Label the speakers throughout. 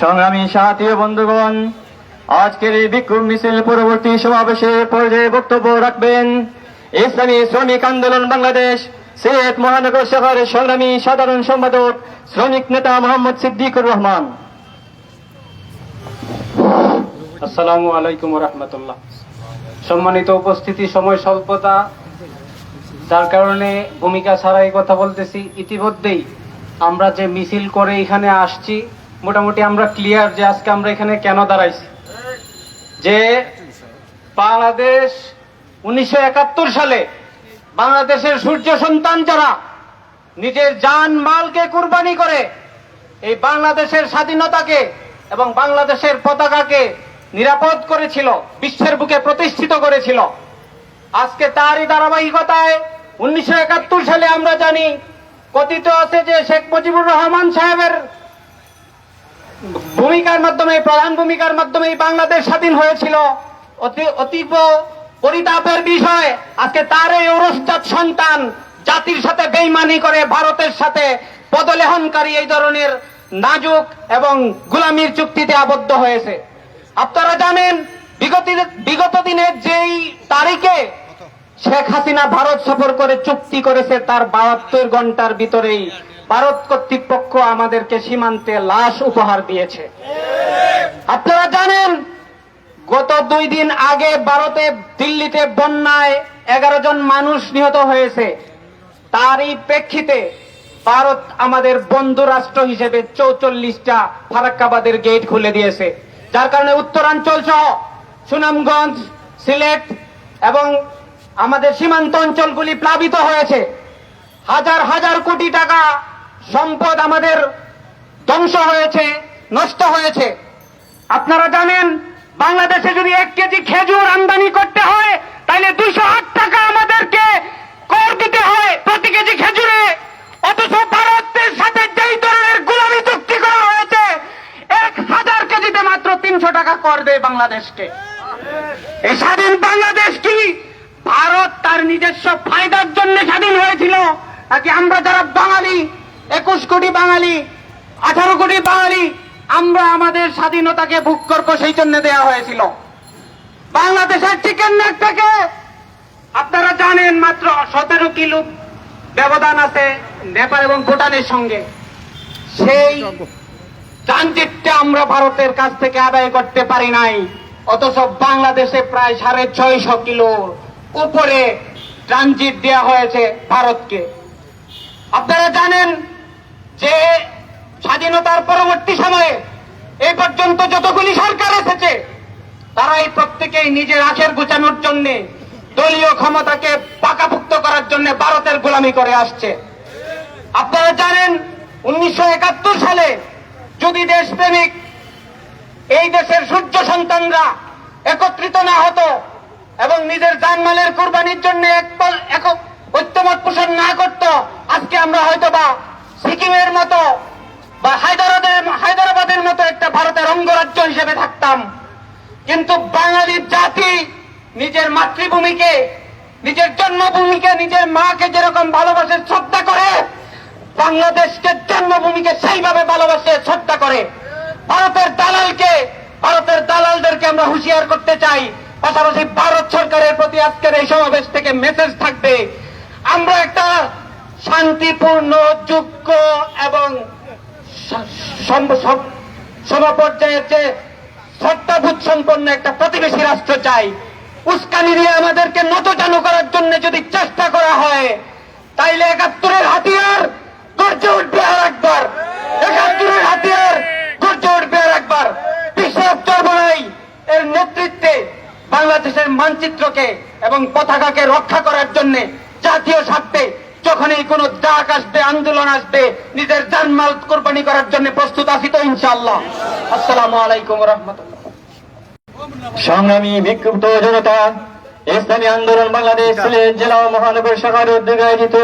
Speaker 1: সংগ্রামী সাথী বন্ধুগণ, আজকের এই বিক্ষোভ মিছিল পরবর্তী সমাবেশে পর্যায়ে বক্তব্য রাখবেন। ইসলামী শ্রমিক আন্দোলন বাংলাদেশ, সিলেট মহানগর শহরের সংগ্রামী সাধারণ সম্পাদক, শ্রমিক নেতা মোহাম্মদ সিদ্দিকুর রহমান।
Speaker 2: আসসালামু আলাইকুম রহমতুল্লাহ। সম্মানিত উপস্থিতি, সময় স্বল্পতা, যার কারণে ভূমিকা ছাড়াই কথা বলতেছি। ইতিমধ্যেই আমরা যে মিছিল করে এখানে আসছি, মোটামুটি আমরা ক্লিয়ার যে আজকে আমরা এখানে কেন দাঁড়াইছি। যে বাংলাদেশ উনিশশো একাত্তর সালে বাংলাদেশের সূর্য সন্তান যারা নিজের জান, মালকে কুরবানি করে, এই বাংলাদেশের স্বাধীনতাকে এবং বাংলাদেশের পতাকাকে নিরাপদ করেছিল, বিশ্বের বুকে প্রতিষ্ঠিত করেছিল। আজকে তারই ধারাবাহিকতায় উনিশশো একাত্তর সালে আমরা জানি, কথিত আছে যে শেখ মুজিবুর রহমান সাহেবের ভূমিকার মাধ্যমে, প্রধান ভূমিকার মাধ্যমে বাংলাদেশ স্বাধীন হয়েছিল। অতি- অতীব পরিতাপের বিষয়, আজকে তার এই ঔরসজাত সন্তান জাতির সাথে বেইমানি করে ভারতের সাথে পদলেহনকারী এই ধরনের নাজুক এবং গুলামির চুক্তিতে আবদ্ধ হয়েছে। আপনারা জানেন, বিগত দিনের যেই তারিখে শেখ হাসিনা ভারত সফর করে চুক্তি করেছে, তার বাহাত্তর ঘণ্টার ভিতরেই ভারত কর্তৃপক্ষ আমাদেরকে সীমান্তে লাশ উপহার দিয়েছে। আপনারা জানেন, গত দুই দিন আগে ভারতে দিল্লিতে বন্যায় এগারো জন মানুষ নিহত হয়েছে। তারই প্রেক্ষিতে ভারত আমাদের বন্ধু রাষ্ট্র হিসেবে চৌচল্লিশটা ফারাক্কাবাদের গেট খুলে দিয়েছে। যার কারণে উত্তরাঞ্চল সহ সুনামগঞ্জ, সিলেট এবং আমাদের সীমান্ত অঞ্চলগুলি প্লাবিত হয়েছে। হাজার হাজার কোটি টাকা সম্পদ আমাদের ধ্বংস হয়েছে, নষ্ট হয়েছে। আপনারা জানেন, বাংলাদেশে যদি এক কেজি খেজুর আমদানি করতে হয় তাহলে দুইশো আট টাকা আমাদেরকে কর দিতে হয় প্রতি কেজি খেজুরে অথচ ভারতের সাথে যেই ধরনের গোলামি চুক্তি করা হয়েছে এক হাজার কেজিতে মাত্র তিনশো টাকা কর দেয় বাংলাদেশকে। এই স্বাধীন বাংলাদেশ কি? ভারত তার নিজস্ব ফায়দার জন্য স্বাধীন হয়েছিল। নাকি আমরা যারা বাঙালি, একুশ কোটি বাঙালি, আঠারো কোটি বাঙালি, আমরা আমাদের স্বাধীনতাকে ভোগ করব সেই জন্য দেওয়া হয়েছিল। বাংলাদেশের চিকেন নেক থেকে আপনারা জানেন মাত্র সতেরো কিলো ব্যবধান আছে নেপাল এবং ভুটানের সঙ্গে। সেই ট্রানজিটটা আমরা ভারতের কাছ থেকে আদায় করতে পারি নাই। অথচ বাংলাদেশে প্রায় সাড়ে ছয়শো কিলো উপরে ট্রানজিট দেওয়া হয়েছে ভারতকে। আপনারা জানেন যে স্বাধীনতার পরবর্তী সময়ে এই পর্যন্ত যতগুলি সরকার এসেছে, তারাই প্রত্যেকেই নিজের আখের গুছানোর জন্য দলীয় ক্ষমতাকে পাকাভুক্ত করার জন্য ভারতের গোলামি করে আসছে। আপনারা জানেন, উনিশশো একাত্তর সালে যদি দেশপ্রেমিক এই দেশের সূর্য সন্তানরা একত্রিত না হতো এবং নিজের জানমালের কোরবানির জন্য এক ঐক্যমত পোষণ না করত, আজকে আমরা হয়তো বা সিকিমের মতো বা হায়দ্রাবাদের হায়দ্রাবাদের মতো একটা ভারতের অঙ্গরাজ্য হিসেবে থাকতাম। কিন্তু বাঙালির জাতি নিজের মাতৃভূমিকে, নিজের জন্মভূমিকে, নিজের মাকে যেরকম ভালোবাসে, শ্রদ্ধা করে, বাংলাদেশকে জন্মভূমিকে সেইভাবে ভালোবাসে, শ্রদ্ধা করে। ভারতের দালালকে, ভারতের দালালদেরকে আমরা হুঁশিয়ার করতে চাই। পাশাপাশি ভারত সরকারের প্রতি আজকের এই সমাবেশ থেকে মেসেজ থাকবে। আমরা একটা শান্তিপূর্ণ, যোগ্য এবং সমপর্যায়ের যে শ্রদ্ধাভূত সম্পন্ন একটা প্রতিবেশী রাষ্ট্র চাই। উস্কানি দিয়ে আমাদেরকে নতজানু করার জন্য যদি চেষ্টা করা হয়, তাইলে একাত্তরের হাতিয়ার গর্জে উঠবে আর একবার। একাত্তরের হাতিয়ার গর্জে উঠবে আর একবার। বিশ্ব চর্বনাই এর নেতৃত্বে বাংলাদেশের মানচিত্রকে এবং পতাকাকে রক্ষা করার জন্য জাতীয় স্বার্থে যখনই কোনো ডাক আসবে, আন্দোলন আসবে, নিজের জানমাল কোরবানি করার জন্য প্রস্তুত আছি তো ইনশাআল্লাহ। আসসালামু আলাইকুম
Speaker 1: সংগ্রামী বিক্ষুব্ধ জনতা, ইসলামী আন্দোলন বাংলাদেশ সিলেট জেলা মহানগর শাখার উদ্যোগে আয়োজিত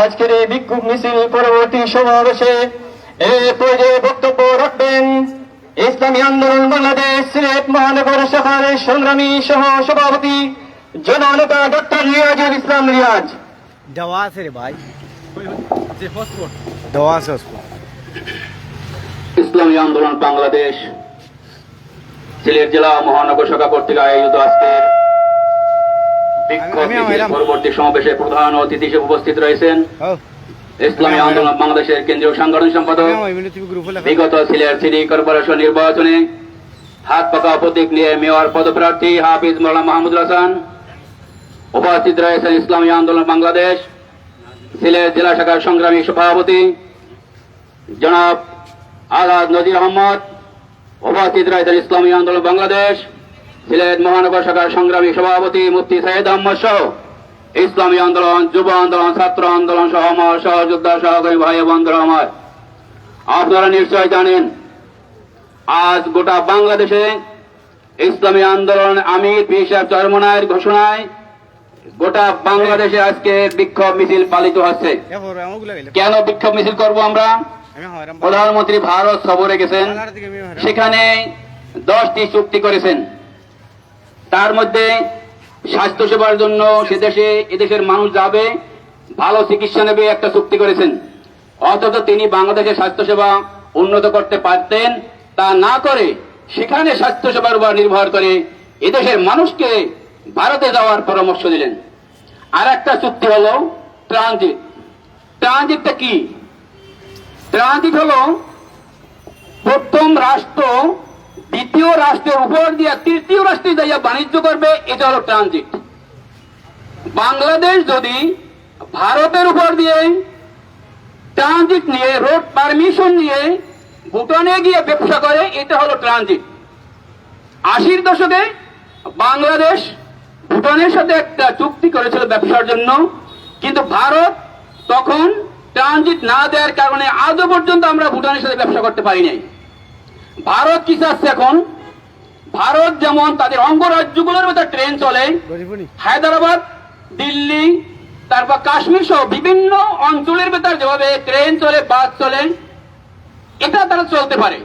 Speaker 1: আজকের এই বিক্ষোভ মিছিল পরবর্তী সমাবেশে পর্যায়ে বক্তব্য রাখবেন। ইসলামী আন্দোলন বাংলাদেশ সিলেট মহানগর শাখার সংগ্রামী সহ সভাপতি জননেতা ডক্টর রিয়াজুল ইসলাম রিয়াজ।
Speaker 3: দেওয়া আছে রে ভাই। দেওয়া আছে
Speaker 4: ইসলামী আন্দোলন বাংলাদেশ সিলেট জেলা মহানগর শাখা কর্তৃক আয়োজিত আজকের। পরবর্তী সমাবেশে প্রধান অতিথি হিসেবে উপস্থিত রয়েছেন। ইসলামী আন্দোলন বাংলাদেশের কেন্দ্রীয় সাংগঠনিক সম্পাদক
Speaker 3: লেখা
Speaker 4: বিগত সিলেট সিটি কর্পোরেশন নির্বাচনে হাত পাকা প্রতীক নিয়ে মেয়র পদপ্রার্থী হাফিজ মৌলানা মাহমুদুল হাসান উপস্থিত রয়েছেন ইসলামী আন্দোলন বাংলাদেশ সিলেট জেলা শাখার সংগ্রামী সভাপতি জনাব আজাদ নজির আহমদ উপস্থিত রয়েছেন ইসলামী আন্দোলন বাংলাদেশ সিলেট মহানগর শাখার সংগ্রামী সভাপতি মুফতি সৈয়দ আহমদ সহ। ইসলামী আন্দোলন, যুব আন্দোলন, ছাত্র আন্দোলন সহ আমার সহযোদ্ধা সহকারী ভাই বন্ধুরা আমার। আপনারা নিশ্চয় জানেন, আজ গোটা বাংলাদেশে ইসলামী আন্দোলন আমির পিসাব চরমনায়ের ঘোষণায় গোটা বাংলাদেশে আজকে বিক্ষোভ মিছিল পালিত হচ্ছে। কেন বিক্ষোভ মিছিল করব আমরা? প্রধানমন্ত্রী ভারত সফরে গেছেন। সেখানে দশটি চুক্তি করেছেন। তার মধ্যে স্বাস্থ্য সেবার জন্য সে দেশে এদেশের মানুষ যাবে, ভালো চিকিৎসা নেবে একটা চুক্তি করেছেন। অথচ তিনি বাংলাদেশের স্বাস্থ্যসেবা উন্নত করতে পারতেন, তা না করে সেখানে স্বাস্থ্যসেবার উপর নির্ভর করে এদেশের মানুষকে ভারতে যাওয়ার পরামর্শ দিলেন। আর একটা চুক্তি হলো ট্রানজিট। ট্রানজিটটা কি? ট্রানজিট হলো প্রথম রাষ্ট্র দ্বিতীয় রাষ্ট্রের উপর দিয়ে তৃতীয় রাষ্ট্রে যাইয়া বাণিজ্য করবে, এটা হলো ট্রানজিট বাংলাদেশ যদি ভারতের উপর দিয়ে ট্রানজিট নিয়ে রোড পারমিশন নিয়ে ভুটানে গিয়ে ব্যবসা করে, এটা হলো ট্রানজিট আশির দশকে বাংলাদেশ ভুটানের সাথে একটা চুক্তি করেছিল ব্যবসার জন্য, কিন্তু ভারত তখন ট্রানজিট না দেওয়ার কারণে আজও পর্যন্ত আমরা ভুটানের সাথে ব্যবসা করতে পারি নাই। ভারত কি চাচ্ছে এখন? ভারত যেমন তাদের অঙ্গরাজ্যগুলোর মধ্যে ট্রেন চলে হায়দ্রাবাদ দিল্লি তারপর কাশ্মীর সহ বিভিন্ন অঞ্চলের ভেতর যেভাবে ট্রেন চলে বাস চলে এটা তারা চলতে পারে।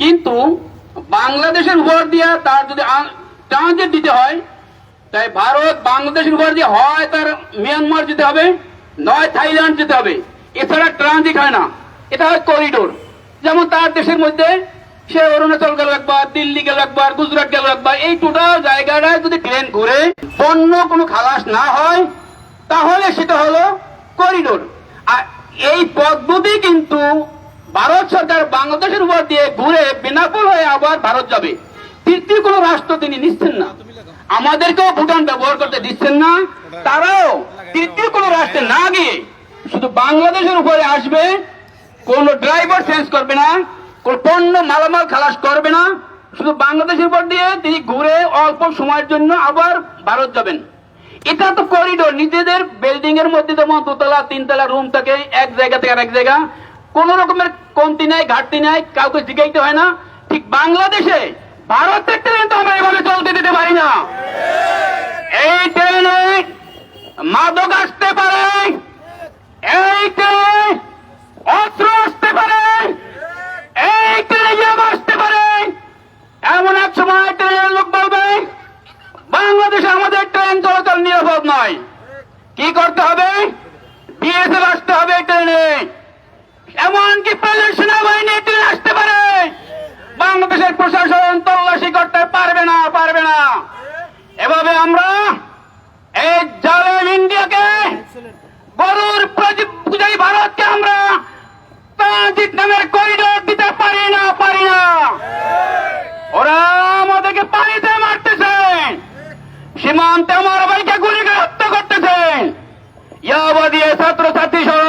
Speaker 4: কিন্তু বাংলাদেশের উপর দিয়ে তার যদি ট্রানজিট দিতে হয় তাই ভারত বাংলাদেশের উপর দিয়ে হয় তার মিয়ানমার যেতে হবে নয় থাইল্যান্ড যেতে হবে। এছাড়া ট্রানজিট হয় না। এটা হয় করিডোর যেমন তার দেশের মধ্যে সে অরুণাচল গেল একবার, দিল্লি গেল একবার, গুজরাট গেল একবার, এই টোটাল জায়গাটায় যদি ট্রেন ঘুরে পণ্য কোনো খালাস না হয়, তাহলে সেটা হলো করিডোর। আর এই পদ্ধতি কিন্তু ভারত সরকার বাংলাদেশের উপর দিয়ে ঘুরে বেনাপোল হয়ে আবার ভারত যাবে। তৃতীয় কোন রাষ্ট্র তিনি নিচ্ছেন না। আমাদেরকেও ভুটান ব্যবহার করতে দিচ্ছেন না। তারাও তৃতীয় কোন রাষ্ট্রে না গিয়ে শুধু বাংলাদেশের উপরে আসবে কোন ড্রাইভার চেঞ্জ করবে না, কোন পণ্য মালামাল খালাস করবে না, শুধু বাংলাদেশের উপর দিয়ে তিনি ঘুরে অল্প সময়ের জন্য আবার ভারত যাবেন। এটা তো করিডোর নিজেদের বিল্ডিং এর মধ্যে যেমন দোতলা, তিনতলা রুম থাকে, এক জায়গা থেকে আরেক জায়গা, কোন রকমের কমতি নাই, ঘাটতি নাই, কাউকে জিগাইতে হয় না। ঠিক বাংলাদেশে ভারতের ট্রেন তো আমরা এভাবে চলতে দিতে পারি না। এই ট্রেনে মাদক আসতে পারে। এই ট্রেনে অস্ত্র আসতে পারে, এই ইয়াবা আসতে পারে। এমন এক সময় ট্রেনের লোক বলবে, বাংলাদেশে আমাদের ট্রেন চলাচল নিরাপদ নয়। কি করতে হবে? বিএসএফ আসতে হবে ট্রেনে। এমনকি প্রেজেন্ট সেনাবাহিনী ট্রেনে আসতে পারে। বাংলাদেশের প্রশাসন তল্লাশি করতে পারবে না পারবে না। এভাবে আমরা এই জালেম ইন্ডিয়াকে গরুর পূজারী ভারতকে আমরা ট্রানজিট নামের করিডোর দিতে পারি না পারি না। ওরা আমাদেরকে পানিতে মারতেছে। সীমান্তে আমার ভাইকে গুলি হত্যা করতেছে। ইয়াবা ছাত্র ছাত্রী সহ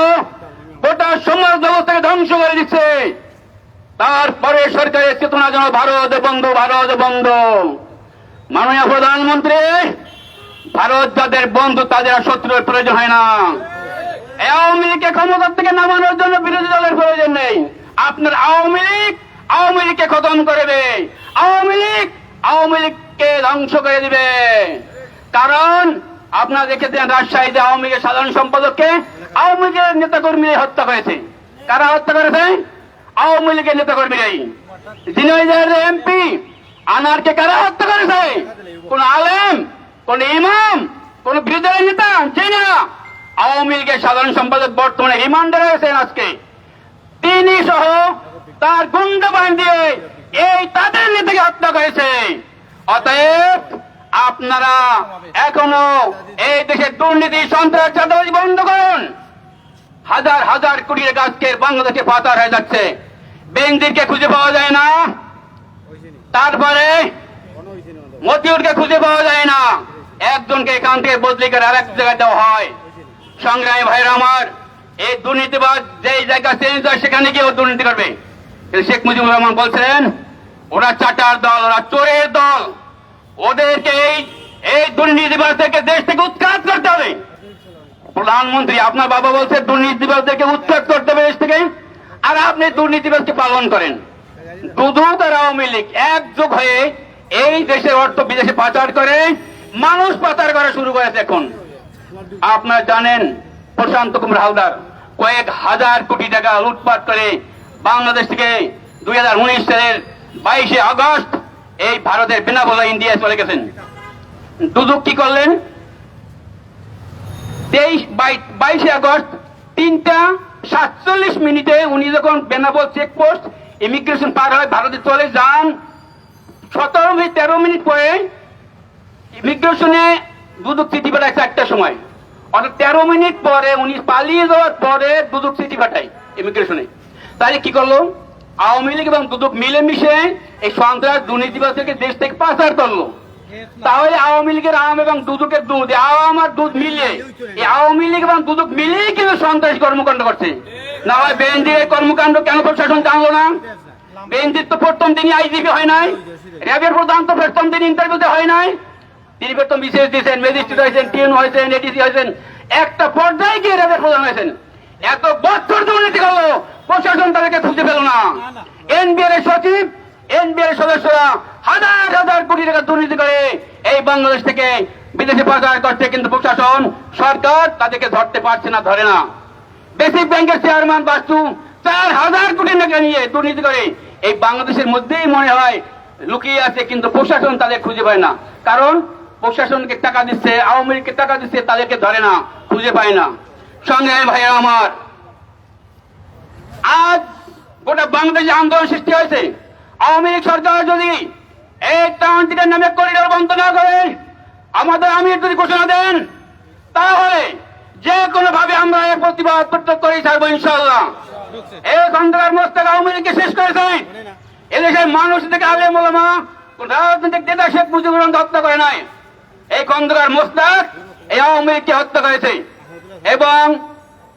Speaker 4: গোটা সমাজ ব্যবস্থাকে ধ্বংস করে দিচ্ছে। তারপরে সরকারের চেতনা যেন ভারত বন্ধ ভারত বন্ধ। মাননীয় প্রধানমন্ত্রী, ভারত যাদের বন্ধু, তাদের শত্রুর প্রয়োজন হয় না। আওয়ামী লীগকে ক্ষমতা থেকে নামানোর জন্য বিরোধী দলের প্রয়োজন নেই। আপনার আওয়ামী লীগ আওয়ামী লীগকে খতম করবে আওয়ামী লীগ আওয়ামী লীগকে ধ্বংস করে দিবে। কারণ আপনারা দেখেছেন রাজশাহীতে আওয়ামী লীগের সাধারণ সম্পাদককে আওয়ামী লীগের নেতা কর্মীরা হত্যা করেছে। কারা হত্যা করেছে? আওয়ামী লীগের নেতা কর্মীরাই যিনি এমপি, আনারকে কারা হত্যা করেছে? কোন আলেম, কোন ইমাম, কোন বিরোধী নেতা? যে না। আওয়ামী লীগের সাধারণ সম্পাদক বর্তমানে রিমান্ডে রয়েছেন আজকে। তিনি সহ তার গুন্ডা বাহিনী দিয়ে এই তাদের নেতাকে হত্যা করেছে। অতএব আপনারা এখনও এই দেশের দুর্নীতি, সন্ত্রাস, চাঁদাবাজি বন্ধ করুন। হাজার হাজার কোটি গাছকে বাংলাদেশে পাচার হয়ে যাচ্ছে। বেঞ্জিরকে খুঁজে পাওয়া যায় না। তারপরে মতিউরকে খুঁজে পাওয়া যায় না। একজনকে এখান থেকে বদলি করে আরেক জায়গায় দেওয়া হয়। সংগ্রামী ভাইরা আমার, এই দুর্নীতিবাদ যেই জায়গা চেঞ্জ হয় সেখানে গিয়ে দুর্নীতি করবে। কিন্তু শেখ মুজিবুর রহমান বলছেন, ওরা চাটার দল, ওরা চোরের দল। ওদেরকে এই এই দুর্নীতিবাদ থেকে দেশ থেকে উৎখাত করতে হবে। প্রধানমন্ত্রী, আপনার বাবা বলছে দুর্নীতিবাদদেরকে উৎখাত করতে হবে দেশ থেকে। আর আপনি দুর্নীতিবাদকে পালন করেন। দুদুক আর আওয়ামী লীগ একযোগ হয়ে এই দেশের অর্থ বিদেশে পাচার করে, মানুষ পাচার করা শুরু করেছে এখন। আপনারা জানেন, প্রশান্ত কুমার হালদার কয়েক হাজার কোটি টাকা লুটপাট করে বাংলাদেশ থেকে দুই হাজার উনিশ সালের বাইশে আগস্ট এই ভারতের বেনাবোলা ইন্ডিয়ায় চলে গেছেন। দুদুক কি করলেন? তেইশ বাইশে আগস্ট তিনটা সাতচল্লিশ মিনিটে উনি যখন বেনাবল চেকপোস্ট ইমিগ্রেশন পার হয় ভারতে চলে যান, সতেরো মিনিট, তেরো মিনিট পরে ইমিগ্রেশনে দুদক চিঠি পাঠায় চারটার সময়। অর্থাৎ তেরো মিনিট পরে উনি পালিয়ে যাওয়ার পরে দুদক চিঠি পাঠায় ইমিগ্রেশনে। তাহলে কি করল? আওয়ামী লীগ এবং দুদক মিলেমিশে এই সন্ত্রাস দুর্নীতিবাদ থেকে দেশ থেকে পাচার করল। তাহলে আওয়ামী লীগের আম এবং দুদকের দুধ আওয়াম আর দুধ মিলে, এই আওয়ামী লীগ এবং দুদক মিলেই কিন্তু সন্ত্রাসী কর্মকাণ্ড করছে। না হয় বেঞ্জির কর্মকাণ্ড কেন প্রশাসন জানলো না? বেঞ্জির তো প্রথম দিনই আইজিপি হয় নাই, র্যাবের প্রধান তো প্রথম দিন ইন্টারভিউতে হয় নাই। তিনি প্রথম বিশেষ দিয়েছেন ম্যাজিস্ট্রেট হয়েছেন টিএন হয়েছেন এডিসি হয়েছেন একটা পর্যায়ে গিয়ে র্যাবের প্রধান হয়েছেন এত বছর দুর্নীতি করল প্রশাসন তাদেরকে খুঁজে পেল না। এনবিআর এর সচিব এনবিআর সদস্যরা হাজার হাজার কোটি টাকা দুর্নীতি করে এই বাংলাদেশ থেকে বিদেশে পাচার করছে কিন্তু প্রশাসন সরকার তাদেরকে ধরতে পারছে না ধরে না। বেসিক ব্যাংকের চেয়ারম্যান বাস্তু চার হাজার কোটি টাকা নিয়ে দুর্নীতি করে। এই বাংলাদেশের মধ্যেই মনে হয় লুকিয়ে আছে কিন্তু প্রশাসন তাদের খুঁজে পায় না। কারণ প্রশাসনকে টাকা দিচ্ছে, আওয়ামী লীগকে টাকা দিচ্ছে, তাদেরকে ধরে না, খুঁজে পায় না। সঙ্গে ভাইয়া আমার, আজ গোটা বাংলাদেশে আন্দোলন সৃষ্টি হয়েছে, আওয়ামী লীগ সরকার যদি এই ট্রান্সিটের নামে করিডোর বন্ধ না করে, আমাদের আমির যদি ঘোষণা দেন, তাহলে যে কোনো ভাবে আমরা এর প্রতিবাদ প্রত্যেক করে ছাড়বো ইনশাল্লাহ এই খন্দকার মোস্তাক আওয়ামী লীগকে শেষ করেছে। এদেশের মানুষ থেকে আলে মোলামা রাজনৈতিক নেতা শেখ মুজিবুর রহমান হত্যা করে নাই। এই খন্দকার মোস্তাক এই আওয়ামী লীগকে হত্যা করেছে। এবং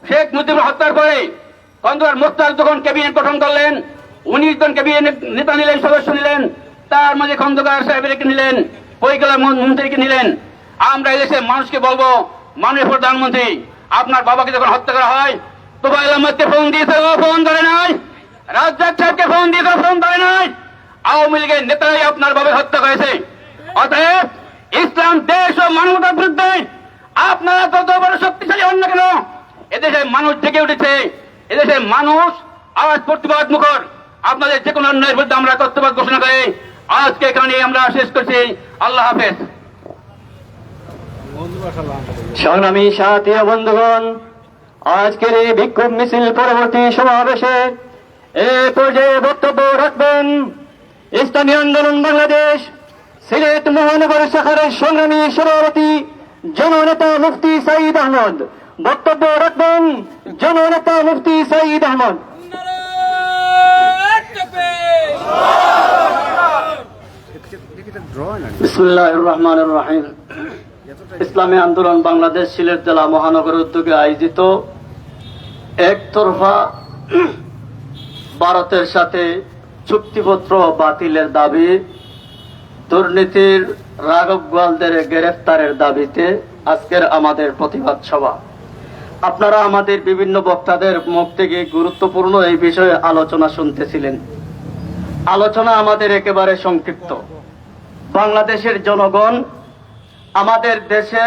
Speaker 4: শেখ মুজিবুর হত্যার পরে খন্দকার মোস্তাক যখন ক্যাবিনেট গঠন করলেন উনিশ জন ক্যাবিনেট নেতা নিলেন, সদস্য নিলেন, তার মাঝে খন্দকার সাহেবকে নিলেন, পরিকল্পনা মন্ত্রীকে নিলেন। আমরা এদেশের মানুষকে বলব, মাননীয় প্রধানমন্ত্রী, আপনার বাবাকে যখন হত্যা করা হয়, তোবাইল আহমদকে ফোন দিয়েছে ফোন ধরে নাই। রাজ্জাক সাহেবকে ফোন দিয়েছে ফোন ধরে নাই। আওয়ামী লীগের নেতারাই আপনার বাবার হত্যা করেছে। অতএব ইসলাম, দেশ ও মানবতার বিরুদ্ধে আপনারা তত বড় শক্তিশালী হন না কেন এদেশের মানুষ জেগে উঠেছে। এদেশের মানুষ আজ প্রতিবাদ মুখর। আপনাদের যে কোনো অন্যায়ের বিরুদ্ধে আমরা কর্তব্য ঘোষণা করে আজকে এখানে আমরা শেষ করছি। আল্লাহ হাফেজ।
Speaker 1: সংগ্রামী সাথী বন্ধুগণ, আজকের এই বিক্ষোভ মিছিল পরবর্তী সমাবেশে এ পর্যায়ে বক্তব্য রাখবেন। ইসলামী আন্দোলন বাংলাদেশ সিলেট মহানগর শাখার সংগ্রামী সভাপতি জননেতা মুফতি সাইদ আহমদ। বক্তব্য রাখবেন জননেতা মুফতি সাইদ আহমদ।
Speaker 5: ইসলামী আন্দোলন বাংলাদেশ সিলেট জেলা মহানগর উদ্যোগে আয়োজিত একতরফা ভারতের সাথে চুক্তিপত্র বাতিলের দাবি দুর্নীতির রাঘব গোয়ালদের গ্রেফতারের দাবিতে আজকের আমাদের প্রতিবাদ সভা। আপনারা আমাদের বিভিন্ন বক্তাদের মুখ থেকে গুরুত্বপূর্ণ এই বিষয়ে আলোচনা শুনতেছিলেন। আলোচনা আমাদের একেবারে সংক্ষিপ্ত। বাংলাদেশের জনগণ আমাদের দেশের